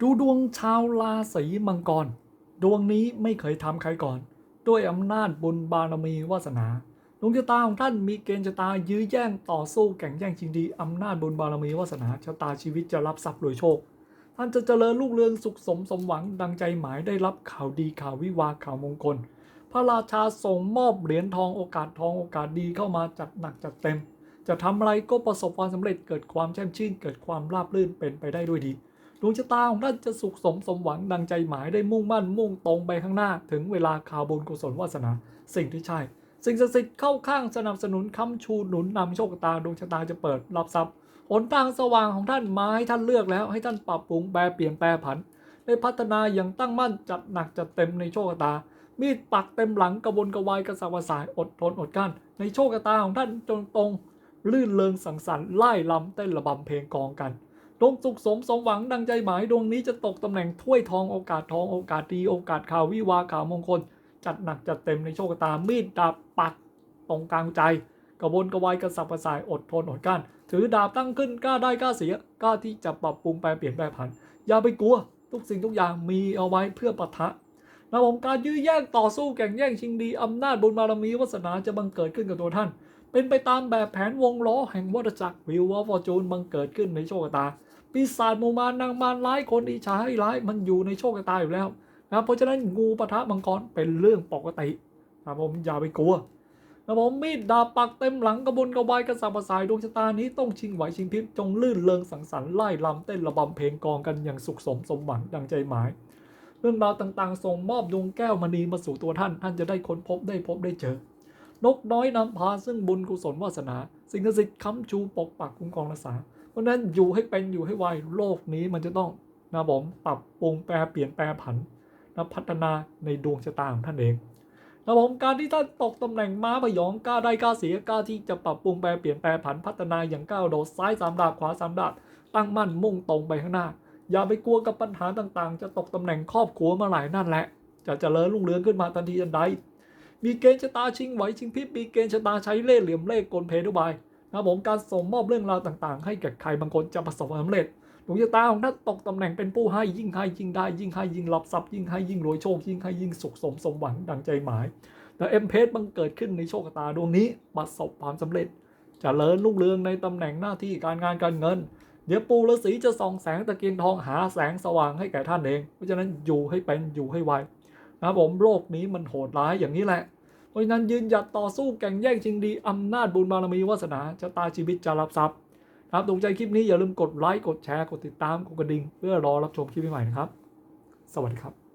ดูดวงชาวราศีมังกร ดวงนี้ไม่เคยทำใครก่อน ด้วยอำนาจบุญบารมีวาสนาดวงชะตาของท่านมีเกณฑ์ชะตายื้อแย่งต่อสู้แข่งแย่งชิงดีอำนาจบุญบารมีวาสนาชะตาชีวิตจะรับทรัพย์รวยโชค ท่านจะเจริญรุ่งเรืองสุขสมสมหวังดังใจหมายได้รับข่าวดีข่าววิวาข่าวมงคล พระราชาส่งมอบเหรียญทองโอกาสทองโอกาสดีเข้ามาจัดหนักจัดเต็ม จะทำอะไรก็ประสบความสำเร็จเกิดความแช่มชื่นเกิดความราบรื่นเป็นไปได้ด้วยดี ดวงชะตาของท่านจะสุขสมสมหวังดังใจหมายได้มุ่งมั่นมุ่งตรงไปข้างหน้า ถึงเวลาข่าวบุญกุศลวาสนา สิ่งที่ใช่ สิ่งศักดิ์สิทธิ์เข้าข้างสนับสนุนค้ำชูหนุนนำโชคตาดวงชะตาจะเปิดรับทรัพย์หนทางสว่างของท่านมาให้ท่านเลือกแล้วให้ท่านปรับปรุงแปรเปลี่ยนแปรผัน ได้พัฒนาอย่างตั้งมั่นจัดหนักจัดเต็มในโชคตา มีดปักเต็มหลังกระวนกระวายกระสับกระส่ายอดทนอดกั้นในโชคตาของท่านจงตรงลื่นเริงสังสรรค์ไล่ลำเต้นระบำเพลงกองกัน ดวงสุขสมสมหวังดังใจหมายดวงนี้จะตกตำแหน่งถ้วยทองโอกาสทองโอกาสดีโอกาสข่าววิวาข่าวมงคล จัดหนักจัดเต็มในโชคตามีดดาบปักตรงกลางใจ กระวนกระวายกระสับกระส่ายอดทนอดกั้นถือดาบตั้งขึ้นกล้าได้กล้าเสียกล้าที่จะปรับปรุงแปลเปลี่ยนแปลผัน อย่าไปกลัว ทุกสิ่งทุกอย่างมีเอาไว้เพื่อปะทะนะผมการยื้อแย่งต่อสู้แข่งแย่งชิงดีอำนาจบุญบารมีวาสนาจะบังเกิดขึ้นกับตัวท่าน เป็นไปตามแบบแผนวงล้อแห่งวัฏจักรวิววอฟอร์จูนบังเกิดขึ้นในโชคตา ปีศาจมูมารนางมารร้ายคนอิจฉาให้ร้ายมันอยู่ในโชคชะตาอยู่แล้วนะเพราะฉะนั้นงูปะทะมังกรเป็นเรื่องปกตินะผมอย่าไปกลัวนะผมมีดดาบปักเต็มหลังกระบนกระวายกระสับกระสายดวงชะตานี้ต้องชิงไหวชิงพริบจงลื่นเริงสังสรรค์ไล่ลำเต้นระบำเพลงกองกันอย่างสุขสมสมหวังดังใจหมาย เรื่องราวต่างๆส่งมอบดวงแก้วมณีมาสู่ตัวท่าน ท่านจะได้ค้นพบได้พบได้เจอนกน้อยนำพาซึ่งบุญกุศลวาสนา สิ่งศักดิ์สิทธิ์ค้ำชูปกปักคุ้มครองรักษา ราะนั้นอยู่ให้เป็นอยู่ให้ไวโลกนี้มันจะต้องนะผมปรับปรุงแปรเปลี่ยนแปรผันนะพัฒนาในดวงชะตาของท่านเองนะผมการที่ท่านตกตำแหน่งม้าพยองกล้าได้กล้าเสียกล้าที่จะปรับปรุงแปรเปลี่ยนแปรผันพัฒนาอย่างก้าวโดดซ้ายสามดาบขวาสามดาบตั้งมั่นมุ่งตรงไปข้างหน้า อย่าไปกลัวกับปัญหาต่างๆ จะตกตำแหน่งครอบครัวเมื่อไหร่นั่นแหละ จะเจริญรุ่งเรืองขึ้นมาทันทีทันใดมีเกณฑ์ชะตาชิงไหวชิงพริบมีเกณฑ์ชะตาใช้เล่ห์เหลี่ยมเล่ห์กลเพทุบาย นะครับผมการส่งมอบเรื่องราวต่างๆ ให้แก่ใครบางคนจะประสบความสำเร็จดวงชะตาของท่านตกตำแหน่งเป็นผู้ให้ยิ่งให้ยิ่งได้ยิ่งให้ยิ่งรับทรัพย์ยิ่งให้ยิ่งรวยโชคยิ่งให้ยิ่งสุขสมสมหวังดังใจหมาย แต่เอ็มเพสบังเกิดขึ้นในโชคชะตาดวงนี้ประสบความสำเร็จเจริญรุ่งเรืองในตำแหน่งหน้าที่การงานการเงิน เดี๋ยวปูฤาษีจะส่องแสงตะเกียงทองหาแสงสว่างให้แก่ท่านเอง เพราะฉะนั้นอยู่ให้เป็นอยู่ให้ไวนะครับผมโลกนี้มันโหดร้ายอย่างนี้แหละ ราะฉะนั้นยืนหยัดต่อสู้แข่งแย่งชิงดีอำนาจบุญบารมีวาสนาชะตาชีวิตจะรับทรัพย์นะครับถูกใจคลิปนี้อย่าลืมกดไลค์กดแชร์กดติดตามกดกระดิ่งเพื่อรอรับชมคลิปใหม่ๆนะครับ สวัสดีครับ